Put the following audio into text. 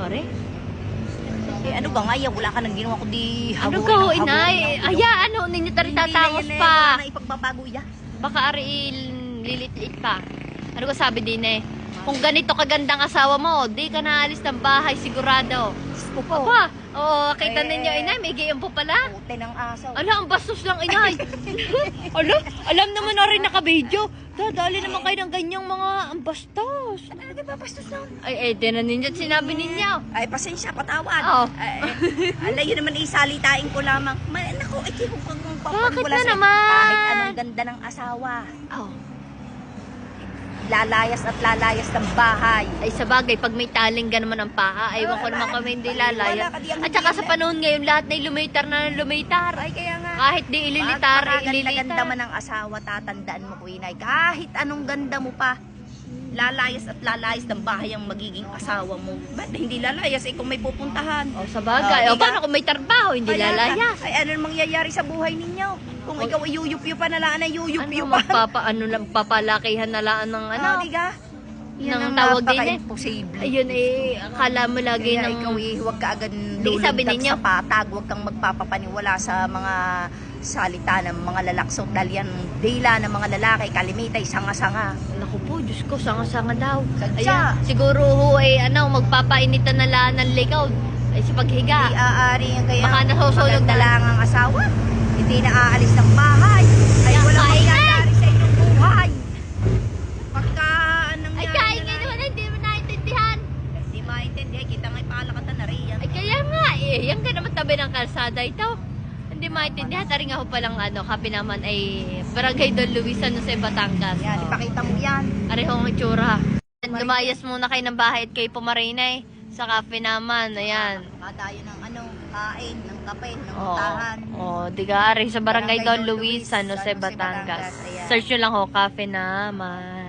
Ore? Eh, ano ba nga yan? Wala ka nang ginawa kundi Ano habulin ka ho, habulin inay? Aya, ano, ninyo tari Hindi tatangos eh, pa. wala na ipagbabago yan. Baka ari lilit-lit pa. Ano ko sabi din eh? Kung ganito kagandang asawa mo, di ka naalis ng bahay sigurado. Ko po. Aba, oo, kita Eh. ninyo, inay, may gayong po pala. Pute ng asaw. Ala, ang bastos lang, inay. Ala, alam naman na rin naka-video. Dadali naman kayo ng ganyang mga ang bastos. Ano na ba bastos nun? Ay, eh, tinan ninyo at sinabi ninyo. Ay, pasensya, patawad. Oo. Ay, ay, ala, yun naman isalitain ko lamang. Ma, naku, ay, kung kung kung Bakit na naman? Kahit anong ganda ng asawa. Oh. Lalayas at lalayas ng bahay. Ay, sa bagay, pag may taling naman ang paa, aywan ko naman kami hindi lalaya. Wala ka di ang At saka sa panahon ngayon, lahat na lumitar na lumitar. Ay, kaya nga. Kahit di ililitar, Pag ganda ililitar. man ang asawa, tatandaan mo, Kuinay. Kahit anong ganda mo pa, lalayas at lalayas ng bahay ang magiging asawa mo. Ba't hindi lalayas? Eh, kung may pupuntahan. O, sa bagay. Oh, o, di paano kung may trabaho, hindi Kaya lalayas? Ay, ano mangyayari sa buhay ninyo? Kung O- ikaw ay yuyup-yup pa na laan ay Ano, pa. magpapa, ano lang, papalakihan na lang ng ano. Ano, di ka? Yan Nang ang tawag din eh. napaka-imposible. Ayun eh, akala mo lagi Kaya ng... ikaw eh, huwag ka agad Di, sabi lulundag ninyo. sa patag, huwag kang magpapapaniwala sa mga salita ng mga lalaksok dahil yan dila ng mga lalaki, kalimitay, sanga-sanga. Naku po, Diyos ko, sanga-sanga daw. Sadya. Ayan, siguro ho eh, ano, magpapainitan na lang ng ligaw. Ay, Hindi paghiga. aari yan kaya Baka nasusunog na. lang ang asawa. Hindi na aalis ng bahay. Ay Kaya wala kaingay. mangyayari sa inyong buhay. Pagka anong Ay, kain nga naman, hindi mo naintindihan. Hindi maintindihan. Kita nga'y palakatan na riyan. Ay, kaya eh, yan ka naman tabi ng kalsada ito. Hindi maintindihan, tari nga ho palang ano, kapi naman ay Barangay Don Luis, ano sa Batangas. Yan, Oh. ipakita mo yan. Areho ang itsura. Lumayas muna kayo ng bahay at kayo pumarinay. Sa cafe naman, ayan. Kadayo ng ano, kain, ng kape, ng Oo. utahan. Oh, diga ari sa Barangay Barangay Don Don Luis, Luis, San Jose, San Jose, Batangas. Batangas, ayan. Search nyo lang ho, cafe naman.